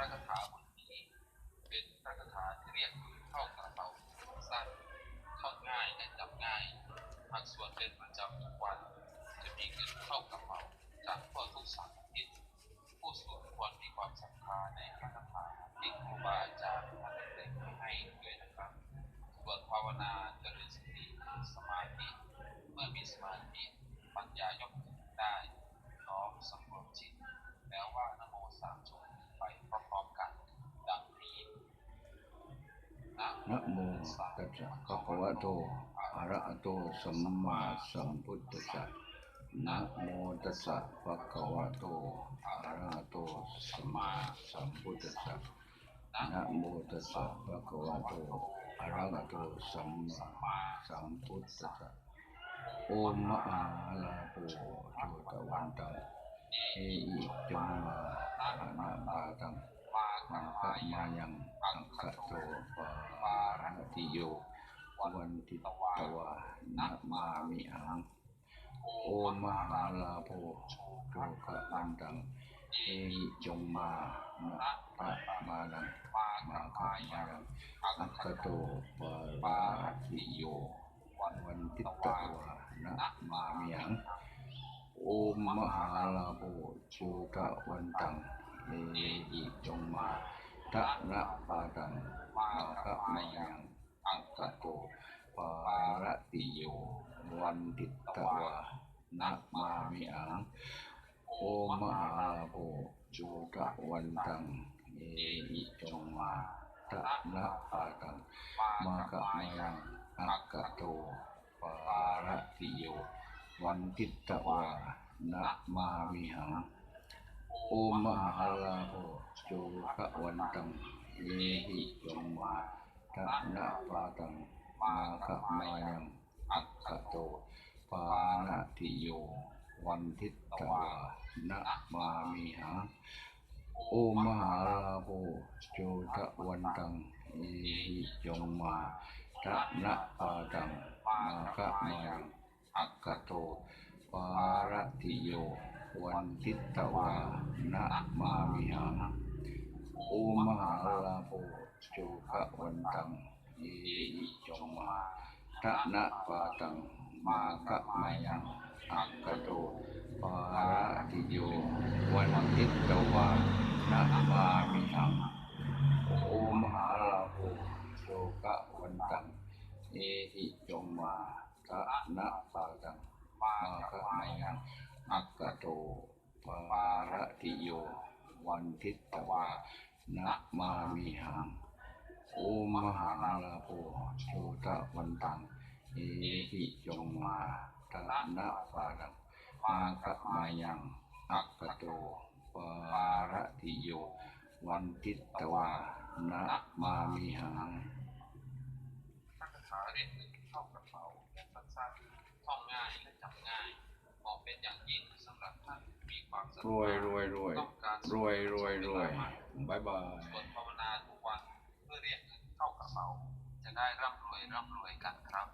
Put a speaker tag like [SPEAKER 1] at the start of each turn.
[SPEAKER 1] พระคาถาบทนี้เป็นพระคาถาที่เรียกเข้ากระเป๋าสั้นท่องง่ายและจำง่ายหากสวดเป็นประจำทุกวันจะมีเงินเข้ากระเป๋าจากทั่วทุกสารทิศผู้สวดควรมีความศรัทธาในพระคาถาที่ครูบาอาจารย์ท่านได้ให้ด้วยนะครับสวดภาวนาเจริญสติสมาธิ เมื่อมีสมาธิปัญญายกขึ้นได้น้อมสำรวมจิต แล้วว่านะโมสามจบไปพร้อมๆกัน ดังนี้
[SPEAKER 2] นะโมตัสสะภะคะวะโตอะระหะโตสัมมาสัมพุทธัสสะนะโมตัสสะภะคะวะโตอะระหะโตสัมมาสัมพุทธัสสะนะโมตัสสะภะคะวะโตอะระหะโตสัมมาสัมพุทธัสสะโอมมะอาลาโปโชตวันตังเออิจงมาอานาบาตัง
[SPEAKER 1] มา
[SPEAKER 2] มา
[SPEAKER 1] คะมายัง
[SPEAKER 2] ยังอังคโต ติโยวันติตวานะมามิหัง
[SPEAKER 1] โอ
[SPEAKER 2] โอมหาลาโภโชกะวันตังเอจงมานะพระมานัง
[SPEAKER 1] มาคา
[SPEAKER 2] คะ
[SPEAKER 1] มาดัง
[SPEAKER 2] ยัง
[SPEAKER 1] อัคโต
[SPEAKER 2] โตปาราติโย
[SPEAKER 1] วัน
[SPEAKER 2] วันติตวานะมามิหังโอมมหาลาโภโชกะวันตังเอหิจงมาทะนะปาตัง
[SPEAKER 1] มาคา
[SPEAKER 2] คะ
[SPEAKER 1] มา
[SPEAKER 2] มา
[SPEAKER 1] ยั
[SPEAKER 2] ง
[SPEAKER 1] อั
[SPEAKER 2] อั
[SPEAKER 1] ง
[SPEAKER 2] ง
[SPEAKER 1] ค
[SPEAKER 2] ค
[SPEAKER 1] โต
[SPEAKER 2] โตปาระติโยวันติตวานะมามิอังโอมหาลาโภจุตะวันตังเอหิจงมาทะนะปาตัง
[SPEAKER 1] มา
[SPEAKER 2] มา
[SPEAKER 1] คา
[SPEAKER 2] คะ
[SPEAKER 1] มา
[SPEAKER 2] มา
[SPEAKER 1] ยั
[SPEAKER 2] ยังงอักโตปาระติโยวันติตวานะมามิหังโอมมหาลาโภโจกะวันตังเยหิจงมาทะนะปาตังมาคะมายังอักขโตปานาติโย วันทิตวานะมามิหังโอมหาลาโภโจกะวันตังเยหิจงมาทะนะปาตังมาคะมายังอักขโตปารติโย วันทิตตวานะมามิหัง หาลาโภโจคะวันตังเยหิจงมาทะนะปาตังมาคะมายังอักขโตปาระติโยวันทิตวานะมามิหังโอมหาลาโภโจคะวันตังเยหิจงมาทะนะปาตัง
[SPEAKER 1] มา
[SPEAKER 2] มา
[SPEAKER 1] คา
[SPEAKER 2] คะ
[SPEAKER 1] มายั
[SPEAKER 2] งอักขโตปาระติโยวันทิตวา นะมามิหังโอมหาลาโภโชตะวันตังเอหิจงมาทะนะปาดังมาคะมายังอักขโตปาระติโย วันทิตวานะมามิหัง
[SPEAKER 1] พระคาถาเรียกเงินเข้ากระเป๋าสั้นๆท่องง่ายและจำง่ายเหมาะเป็น ความศรัท
[SPEAKER 2] รวย
[SPEAKER 1] ธาร
[SPEAKER 2] วยรวย
[SPEAKER 1] ต้องการ
[SPEAKER 2] รวยรวยรวยบายบาย
[SPEAKER 1] สวดภาวนาทุกวันเพื่อเรียกเงินเข้ากระเป๋าจะได้ร่ำรวยร่ำรวยกันครับ